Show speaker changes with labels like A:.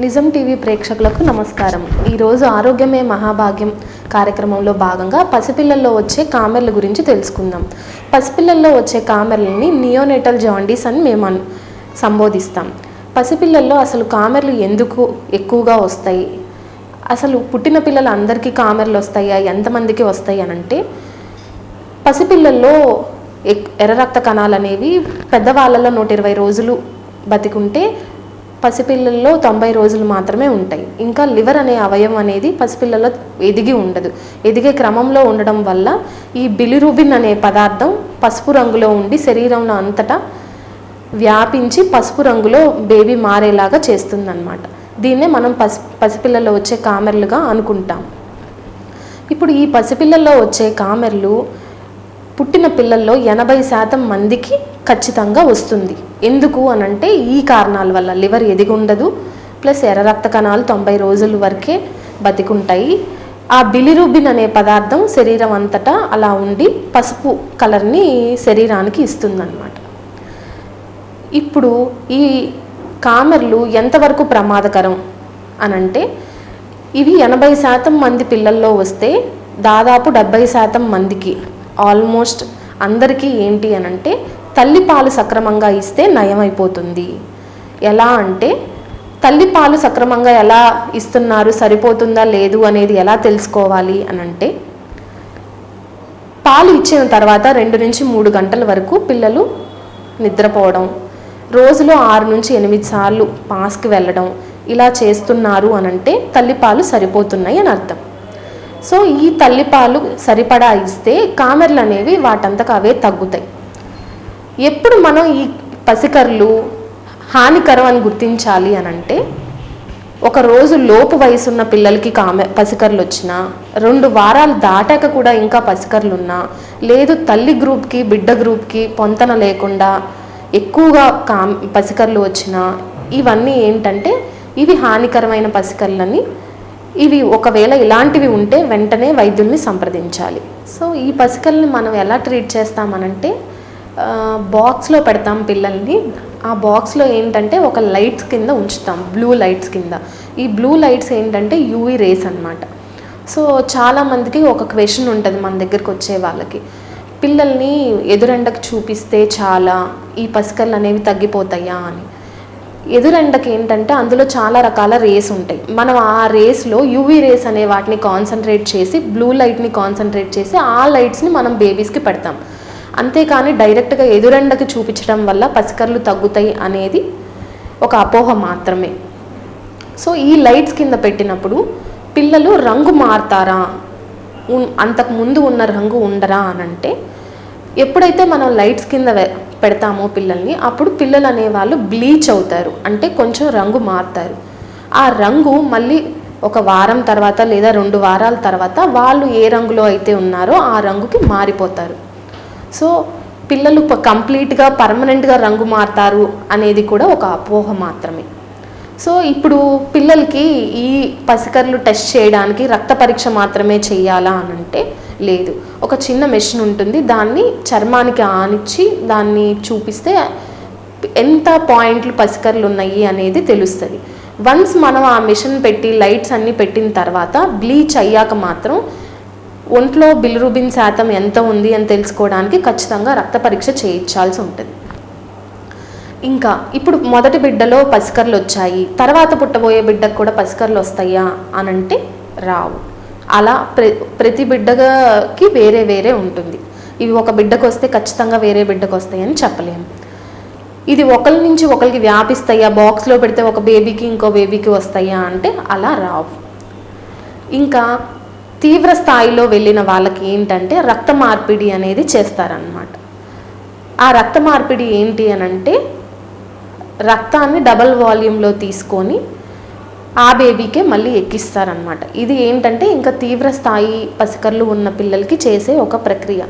A: నిజం టీవీ ప్రేక్షకులకు నమస్కారం. ఈరోజు ఆరోగ్యమే మహాభాగ్యం కార్యక్రమంలో భాగంగా పసిపిల్లల్లో వచ్చే కామెర్ల గురించి తెలుసుకుందాం. పసిపిల్లల్లో వచ్చే కామెర్లని నియోనేటల్ జాండీస్ అని మేము సంబోధిస్తాం. పసిపిల్లల్లో అసలు కామెర్లు ఎందుకు ఎక్కువగా వస్తాయి? అసలు పుట్టిన పిల్లలు అందరికీ కామెర్లు వస్తాయా? ఎంతమందికి వస్తాయి అని అంటే పసిపిల్లల్లో ఎక్- ఎర్ర రక్త కణాలు అనేవి పెద్దవాళ్ళలో నూట ఇరవై రోజులు బతికుంటే పసిపిల్లల్లో తొంభై రోజులు మాత్రమే ఉంటాయి. ఇంకా లివర్ అనే అవయవం అనేది పసిపిల్లల్లో ఎదిగి ఉండదు. ఎదిగే క్రమంలో ఉండడం వల్ల ఈ బిలిరూబిన్ అనే పదార్థం పసుపు రంగులో ఉండి శరీరంలో అంతటా వ్యాపించి పసుపు రంగులో బేబీ మారేలాగా చేస్తుందన్నమాట. దీన్నే మనం పసి పసిపిల్లల్లో వచ్చే కామెర్లుగా అనుకుంటాం. ఇప్పుడు ఈ పసిపిల్లల్లో వచ్చే కామెర్లు పుట్టిన పిల్లల్లో ఎనభై శాతం మందికి ఖచ్చితంగా వస్తుంది. ఎందుకు అనంటే ఈ కారణాల వల్ల లివర్ ఎదిగుండదు ప్లస్ ఎర్ర రక్త కణాలు తొంభై రోజుల వరకే బతికుంటాయి. ఆ బిలిరూబిన్ అనే పదార్థం శరీరం అంతటా అలా ఉండి పసుపు కలర్ని శరీరానికి ఇస్తుందన్నమాట. ఇప్పుడు ఈ కామెర్లు ఎంతవరకు ప్రమాదకరం అనంటే ఇవి ఎనభై శాతం మంది పిల్లల్లో వస్తే దాదాపు డెబ్బై శాతం మందికి ఆల్మోస్ట్ అందరికీ ఏంటి అనంటే తల్లిపాలు సక్రమంగా ఇస్తే నయమైపోతుంది. ఎలా అంటే తల్లిపాలు సక్రమంగా ఎలా ఇస్తున్నారు సరిపోతుందా లేదు అనేది ఎలా తెలుసుకోవాలి అనంటే పాలు ఇచ్చిన తర్వాత రెండు నుంచి మూడు గంటల వరకు పిల్లలు నిద్రపోవడం రోజులో ఆరు నుంచి ఎనిమిది సార్లు పాస్కి వెళ్ళడం ఇలా చేస్తున్నారు అనంటే తల్లిపాలు సరిపోతున్నాయి అని అర్థం. సో ఈ తల్లిపాలు సరిపడా ఇస్తే కామెర్లు అనేవి వాటంతకు అవే తగ్గుతాయి. ఎప్పుడు మనం ఈ పసికర్లు హానికరం అని గుర్తించాలి అనంటే ఒక రోజు లోపు వయసున్న పిల్లలకి కామె పసికర్లు వచ్చినా రెండు వారాలు దాటాక కూడా ఇంకా పసికర్లు ఉన్నా లేదు తల్లి గ్రూప్కి బిడ్డ గ్రూప్కి పొంతన లేకుండా ఎక్కువగా కా పసికర్లు వచ్చినా ఇవన్నీ ఏంటంటే ఇవి హానికరమైన పసికర్లని ఇవి ఒకవేళ ఇలాంటివి ఉంటే వెంటనే వైద్యుల్ని సంప్రదించాలి. సో ఈ పసికల్ని మనం ఎలా ట్రీట్ చేస్తామనంటే బాక్స్లో పెడతాం పిల్లల్ని. ఆ బాక్స్లో ఏంటంటే ఒక లైట్స్ కింద ఉంచుతాం బ్లూ లైట్స్ కింద. ఈ బ్లూ లైట్స్ ఏంటంటే యూవీ రేస్ అన్నమాట. సో చాలామందికి ఒక క్వశ్చన్ ఉంటుంది మన దగ్గరికి వచ్చే వాళ్ళకి. పిల్లల్ని ఎదురెండకు చూపిస్తే చాలా ఈ పసికలు అనేవి తగ్గిపోతాయా అని. ఎదురెండకి ఏంటంటే అందులో చాలా రకాల రేస్ ఉంటాయి. మనం ఆ రేస్లో యూవీ రేస్ అనే వాటిని కాన్సన్ట్రేట్ చేసి బ్లూ లైట్ని కాన్సన్ట్రేట్ చేసి ఆ లైట్స్ని మనం బేబీస్కి పెడతాం. అంతేకాని డైరెక్ట్గా ఎదురెండకి చూపించడం వల్ల పసికర్లు తగ్గుతాయి అనేది ఒక అపోహ మాత్రమే. సో ఈ లైట్స్ కింద పెట్టినప్పుడు పిల్లలు రంగు మారుతారా? అంతకు ముందు ఉన్న రంగు ఉండరా అని అంటే ఎప్పుడైతే మనం లైట్స్ కింద పెడతామో పిల్లల్ని అప్పుడు పిల్లలు అనేవాళ్ళు బ్లీచ్ అవుతారు. అంటే కొంచెం రంగు మారుతారు. ఆ రంగు మళ్ళీ ఒక వారం తర్వాత లేదా రెండు వారాల తర్వాత వాళ్ళు ఏ రంగులో అయితే ఉన్నారో ఆ రంగుకి మారిపోతారు. సో పిల్లలు కంప్లీట్గా పర్మనెంట్గా రంగు మారుతారు అనేది కూడా ఒక అపోహ మాత్రమే. సో ఇప్పుడు పిల్లలకి ఈ పసికర్లు టెస్ట్ చేయడానికి రక్త పరీక్ష మాత్రమే చేయాలా అని అంటే లేదు. ఒక చిన్న మెషిన్ ఉంటుంది. దాన్ని చర్మానికి ఆనిచ్చి దాన్ని చూపిస్తే ఎంత పాయింట్లు పసికర్లు ఉన్నాయి అనేది తెలుస్తుంది. వన్స్ మనం ఆ మిషన్ పెట్టి లైట్స్ అన్నీ పెట్టిన తర్వాత బ్లీచ్ అయ్యాక మాత్రం ఒంట్లో బిలిరుబిన్ శాతం ఎంత ఉంది అని తెలుసుకోవడానికి ఖచ్చితంగా రక్త పరీక్ష చేయించాల్సి ఉంటుంది. ఇంకా ఇప్పుడు మొదటి బిడ్డలో పసికర్లు వచ్చాయి. తర్వాత పుట్టబోయే బిడ్డకు కూడా పసికర్లు వస్తాయా అని అంటే రావు. అలా ప్ర ప్రతి బిడ్డకి వేరే వేరే ఉంటుంది. ఇవి ఒక బిడ్డకు వస్తే ఖచ్చితంగా వేరే బిడ్డకు వస్తాయని చెప్పలేము. ఇది ఒకరి నుంచి ఒకరికి వ్యాపిస్తాయా? బాక్స్లో పెడితే ఒక బేబీకి ఇంకో బేబీకి వస్తాయా అంటే అలా రావు. ఇంకా తీవ్ర స్థాయిలో వెళ్ళిన వాళ్ళకి ఏంటంటే రక్త మార్పిడి అనేది చేస్తారనమాట ఆ రక్త మార్పిడి ఏంటి అని అంటే రక్తాన్ని డబల్ వాల్యూమ్లో తీసుకొని ఆ బేబీకే మళ్ళీ ఎక్కిస్తారనమాట ఇది ఏంటంటే ఇంకా తీవ్ర స్థాయి పసికర్లు ఉన్న పిల్లలకి చేసే ఒక ప్రక్రియ.